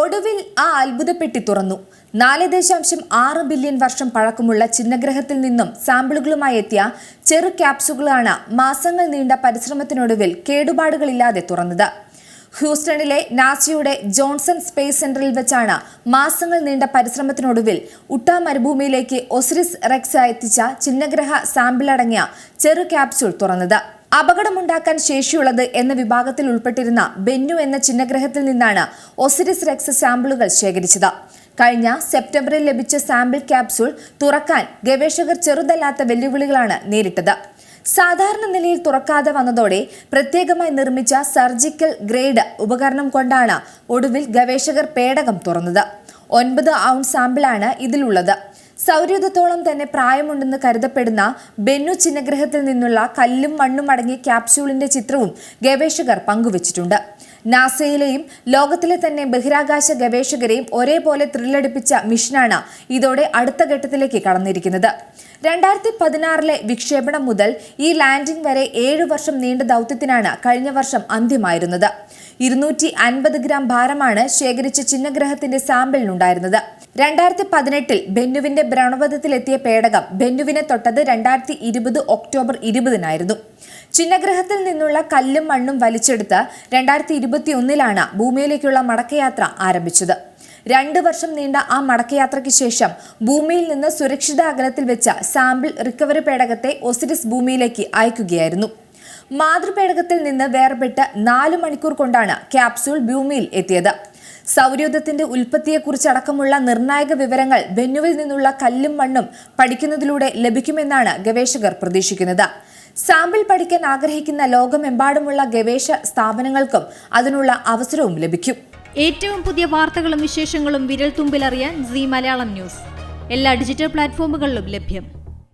ഒടുവിൽ ആ അത്ഭുതപ്പെട്ടി തുറന്നു. നാല് ദശാംശം ആറ് ബില്യൺ വർഷം പഴക്കമുള്ള ചിഹ്നഗ്രഹത്തിൽ നിന്നും സാമ്പിളുകളുമായി എത്തിയ ചെറു ക്യാപ്സുകളാണ് മാസങ്ങൾ നീണ്ട പരിശ്രമത്തിനൊടുവിൽ കേടുപാടുകളില്ലാതെ തുറന്നത്. ഹ്യൂസ്റ്റണിലെ നാസയുടെ ജോൺസൺ സ്പേസ് സെന്ററിൽ വെച്ചാണ് മാസങ്ങൾ നീണ്ട പരിശ്രമത്തിനൊടുവിൽ ഉട്ടാ മരുഭൂമിയിലേക്ക് ഒസിരിസ് റെക്സ് എത്തിച്ച ചിഹ്നഗ്രഹ സാമ്പിളടങ്ങിയ ചെറു ക്യാപ്സ്യൂൾ തുറന്നത്. അപകടമുണ്ടാക്കാൻ ശേഷിയുള്ളത് എന്ന വിഭാഗത്തിൽ ഉൾപ്പെട്ടിരുന്ന ബെന്നു എന്ന ചിഹ്നഗ്രഹത്തിൽ നിന്നാണ് ഒസിരിസ് റെക്സ് സാമ്പിളുകൾ ശേഖരിച്ചത്. കഴിഞ്ഞ സെപ്റ്റംബറിൽ ലഭിച്ച സാമ്പിൾ ക്യാപ്സൂൾ തുറക്കാൻ ഗവേഷകർ ചെറുതല്ലാത്ത വെല്ലുവിളികളാണ് നേരിട്ടത്. സാധാരണ നിലയിൽ തുറക്കാതെ വന്നതോടെ പ്രത്യേകമായി നിർമ്മിച്ച സർജിക്കൽ ഗ്രേഡ് ഉപകരണം കൊണ്ടാണ് ഒടുവിൽ ഗവേഷകർ പേടകം തുറന്നത്. ഒൻപത് ഔൺസ് സാമ്പിളാണ് ഇതിലുള്ളത്. സൗരയുധത്തോളം തന്നെ പ്രായമുണ്ടെന്ന് കരുതപ്പെടുന്ന ബെന്നു ചിഹ്നഗ്രഹത്തിൽ നിന്നുള്ള കല്ലും മണ്ണും അടങ്ങിയ ക്യാപ്സ്യൂളിന്റെ ചിത്രവും ഗവേഷകർ പങ്കുവച്ചിട്ടുണ്ട്. നാസയിലെയും ലോകത്തിലെ തന്നെ ബഹിരാകാശ ഗവേഷകരെയും ഒരേപോലെ ത്രില്ലടിപ്പിച്ച മിഷനാണ് ഇതോടെ അടുത്ത ഘട്ടത്തിലേക്ക് കടന്നിരിക്കുന്നത്. രണ്ടായിരത്തി പതിനാറിലെ വിക്ഷേപണം മുതൽ ഈ ലാൻഡിംഗ് വരെ ഏഴു വർഷം നീണ്ട ദൗത്യത്തിനാണ് കഴിഞ്ഞ വർഷം അന്ത്യമായിരുന്നത്. ഇരുന്നൂറ്റി അൻപത് ഗ്രാം ഭാരമാണ് ശേഖരിച്ച ചിഹ്നഗ്രഹത്തിന്റെ സാമ്പിളിനുണ്ടായിരുന്നത്. രണ്ടായിരത്തി പതിനെട്ടിൽ ബെന്നുവിന്റെ ഭ്രണപഥത്തിലെത്തിയ പേടകം ബെന്നുവിനെ തൊട്ടത് രണ്ടായിരത്തി ഇരുപത് ഒക്ടോബർ ഇരുപതിനായിരുന്നു. ചിഹ്നഗ്രഹത്തിൽ നിന്നുള്ള കല്ലും മണ്ണും വലിച്ചെടുത്ത് രണ്ടായിരത്തി ഇരുപത്തി ഒന്നിലാണ് ഭൂമിയിലേക്കുള്ള മടക്കയാത്ര ആരംഭിച്ചത്. രണ്ട് വർഷം നീണ്ട ആ മടക്കയാത്രയ്ക്ക് ശേഷം ഭൂമിയിൽ നിന്ന് സുരക്ഷിത അകലത്തിൽ വെച്ച സാമ്പിൾ റിക്കവറി പേടകത്തെ ഒസിരിസ് ഭൂമിയിലേക്ക് അയക്കുകയായിരുന്നു. മാതൃപേടകത്തിൽ നിന്ന് വേർപെട്ട് നാല് മണിക്കൂർ കൊണ്ടാണ് ക്യാപ്സ്യൂൾ ഭൂമിയിൽ എത്തിയത്. സൗരോദത്തിന്റെ ഉൽപ്പത്തിയെക്കുറിച്ചടക്കമുള്ള നിർണായക വിവരങ്ങൾ ബെന്നുവിൽ നിന്നുള്ള കല്ലും മണ്ണും പഠിക്കുന്നതിലൂടെ ലഭിക്കുമെന്നാണ് ഗവേഷകർ പ്രതീക്ഷിക്കുന്നത്. സാമ്പിൾ പഠിക്കാൻ ആഗ്രഹിക്കുന്ന ലോകമെമ്പാടുമുള്ള ഗവേഷ സ്ഥാപനങ്ങൾക്കും അതിനുള്ള അവസരവും ലഭിക്കും. ഏറ്റവും പുതിയ വാർത്തകളും വിശേഷങ്ങളും വിരൽ തുമ്പിലറിയാൻ സി മലയാളം ന്യൂസ്. എല്ലാ ഡിജിറ്റൽ പ്ലാറ്റ്ഫോമുകളിലും ലഭ്യം.